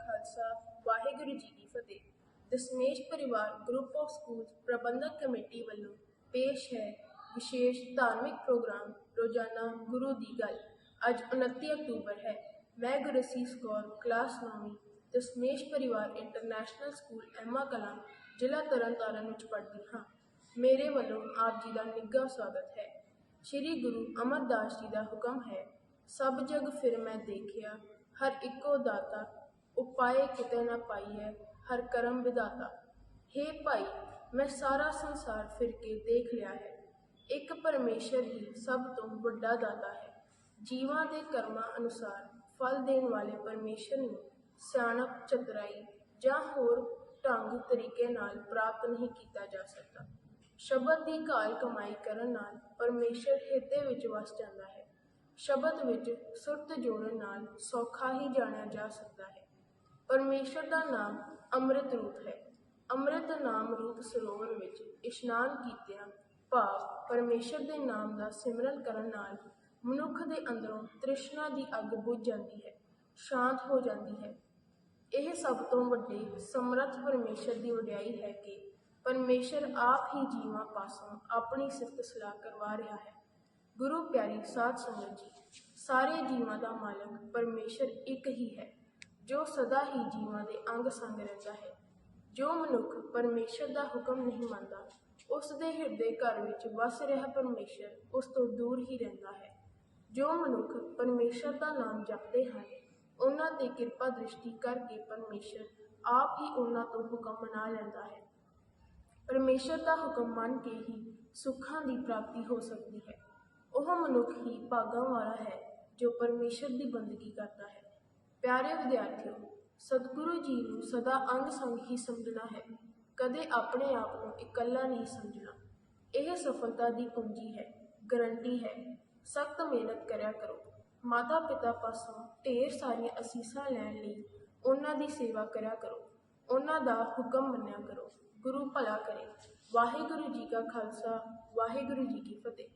Khalsa, Waheguru ji Ki Fateh. Dashmesh Parivar group of schools Parbandhak committee ਵੱਲੋਂ ਪੇਸ਼ ਹੈ ਵਿਸ਼ੇਸ਼ ਧਾਰਮਿਕ ਪ੍ਰੋਗਰਾਮ ਰੋਜ਼ਾਨਾ ਗੁਰੂ ਦੀ ਗੱਲ। ਅੱਜ 29 ਅਕਤੂਬਰ ਹੈ। ਮੈਂ ਗੁਰਸੀਸ ਕੌਰ ਕਲਾਸ 9ਵੀਂ Dashmesh Parivar international school Emma Kalan, ਜ਼ਿਲ੍ਹਾ ਤਰਨਤਾਰਨ ਵਿੱਚ ਪੜ੍ਹਦੀ ਹਾਂ। ਮੇਰੇ ਵੱਲੋਂ ਆਪ ਜੀ ਦਾ ਨਿੱਘਾ ਸਵਾਗਤ ਹੈ। ਸ੍ਰੀ ਗੁਰੂ ਅਮਰਦਾਸ ਜੀ ਦਾ ਹੁਕਮ ਹੈ, ਸਭ ਜਗ ਫਿਰ ਮੈਂ ਦੇਖਿਆ, ਹਰ ਇੱਕੋ ਦਾਤਾ ਉਪਾਏ ਕਿਤੇ ਨਾ ਪਾਈਐ ਹਰ ਕਰਮ ਵਿਦਾਤਾ ਹੇ ਭਾਈ, ਮੈਂ ਸਾਰਾ ਸੰਸਾਰ ਫਿਰ ਕੇ ਦੇਖ ਲਿਆ ਹੈ। ਇੱਕ ਪਰਮੇਸ਼ਰ ਹੀ ਸਭ ਤੋਂ ਵੱਡਾ ਦਾਤਾ ਹੈ। ਜੀਵਾਂ ਦੇ ਕਰਮਾਂ ਅਨੁਸਾਰ ਫਲ ਦੇਣ ਵਾਲੇ ਪਰਮੇਸ਼ਰ ਨੂੰ ਸਿਆਣਪ, ਚਤਰਾਈ ਜਾਂ ਹੋਰ ਢੰਗ ਤਰੀਕੇ ਨਾਲ ਪ੍ਰਾਪਤ ਨਹੀਂ ਕੀਤਾ ਜਾ ਸਕਦਾ। ਸ਼ਬਦ ਦੀ ਘਾਲ ਕਮਾਈ ਕਰਨ ਨਾਲ ਪਰਮੇਸ਼ਰ ਹਿਰਦੇ ਵਿੱਚ ਵਸ ਜਾਂਦਾ ਹੈ। ਸ਼ਬਦ ਵਿੱਚ ਸੁਰਤ ਜੋੜਨ ਨਾਲ ਸੌਖਾ ਹੀ ਜਾਣਿਆ ਜਾ ਸਕਦਾ ਹੈ। ਪਰਮੇਸ਼ਰ ਦਾ ਨਾਮ ਅੰਮ੍ਰਿਤ ਰੂਪ ਹੈ। ਅੰਮ੍ਰਿਤ ਨਾਮ ਰੂਪ ਸਰੋਵਰ ਵਿੱਚ ਇਸ਼ਨਾਨ ਕੀਤਿਆਂ ਭਾਵ ਪਰਮੇਸ਼ਰ ਦੇ ਨਾਮ ਦਾ ਸਿਮਰਨ ਕਰਨ ਨਾਲ ਮਨੁੱਖ ਦੇ ਅੰਦਰੋਂ ਤ੍ਰਿਸ਼ਨਾ ਦੀ ਅੱਗ ਬੁਝ ਜਾਂਦੀ ਹੈ, ਸ਼ਾਂਤ ਹੋ ਜਾਂਦੀ ਹੈ। ਇਹ ਸਭ ਤੋਂ ਵੱਡੀ ਸਮਰੱਥ ਪਰਮੇਸ਼ਰ ਦੀ ਵਡਿਆਈ ਹੈ ਕਿ ਪਰਮੇਸ਼ਰ ਆਪ ਹੀ ਜੀਵਾਂ ਪਾਸੋਂ ਆਪਣੀ ਸਿਫਤ ਸਲਾਹ ਕਰਵਾ ਰਿਹਾ ਹੈ। ਗੁਰੂ ਪਿਆਰੀ ਸਾਧ ਸੰਗਤ ਜੀ, ਸਾਰੇ ਜੀਵਾਂ ਦਾ ਮਾਲਕ ਪਰਮੇਸ਼ਰ ਇੱਕ ਹੀ ਹੈ। ਜੋ ਸਦਾ ਹੀ ਜੀਵਾਂ ਦੇ ਅੰਗ ਸੰਗ ਰਹਿੰਦਾ ਹੈ। ਜੋ ਮਨੁੱਖ ਪਰਮੇਸ਼ਰ ਦਾ ਹੁਕਮ ਨਹੀਂ ਮੰਨਦਾ, ਉਸ ਦੇ ਹਿਰਦੇ ਘਰ ਵਿੱਚ ਵਸ ਰਿਹਾ ਪਰਮੇਸ਼ਰ ਉਸ ਤੋਂ ਦੂਰ ਹੀ ਰਹਿੰਦਾ ਹੈ। ਜੋ ਮਨੁੱਖ ਪਰਮੇਸ਼ਰ ਦਾ ਨਾਮ ਜਪਦੇ ਹਨ, ਉਹਨਾਂ ਤੇ ਕਿਰਪਾ ਦ੍ਰਿਸ਼ਟੀ ਕਰਕੇ ਪਰਮੇਸ਼ਰ ਆਪ ਹੀ ਉਹਨਾਂ ਤੋਂ ਹੁਕਮ ਮਨਾ ਲੈਂਦਾ ਹੈ। ਪਰਮੇਸ਼ਰ ਦਾ ਹੁਕਮ ਮੰਨ ਕੇ ਹੀ ਸੁੱਖਾਂ ਦੀ ਪ੍ਰਾਪਤੀ ਹੋ ਸਕਦੀ ਹੈ। ਉਹ ਮਨੁੱਖ ਹੀ ਭਾਗਾਂ ਵਾਲਾ ਹੈ ਜੋ ਪਰਮੇਸ਼ਰ ਦੀ ਬੰਦਗੀ ਕਰਦਾ ਹੈ। ਪਿਆਰੇ ਵਿਦਿਆਰਥੀਓ, ਸਤਿਗੁਰੂ ਜੀ ਨੂੰ ਸਦਾ ਅੰਗ ਸੰਗ ਹੀ ਸਮਝਣਾ ਹੈ। ਕਦੇ ਆਪਣੇ ਆਪ ਨੂੰ ਇਕੱਲਾ ਨਹੀਂ ਸਮਝਣਾ। ਇਹ ਸਫਲਤਾ ਦੀ ਕੁੰਜੀ ਹੈ, ਗਰੰਟੀ ਹੈ। ਸਖਤ ਮਿਹਨਤ ਕਰਿਆ ਕਰੋ। ਮਾਤਾ ਪਿਤਾ ਪਾਸੋਂ ਢੇਰ ਸਾਰੀਆਂ ਅਸੀਸਾਂ ਲੈਣ ਲਈ ਉਹਨਾਂ ਦੀ ਸੇਵਾ ਕਰਿਆ ਕਰੋ। ਉਹਨਾਂ ਦਾ ਹੁਕਮ ਮੰਨਿਆ ਕਰੋ। ਗੁਰੂ ਭਲਾ ਕਰੇ। ਵਾਹਿਗੁਰੂ ਜੀ ਕਾ ਖਾਲਸਾ, ਵਾਹਿਗੁਰੂ ਜੀ ਕੀ ਫਤਿਹ।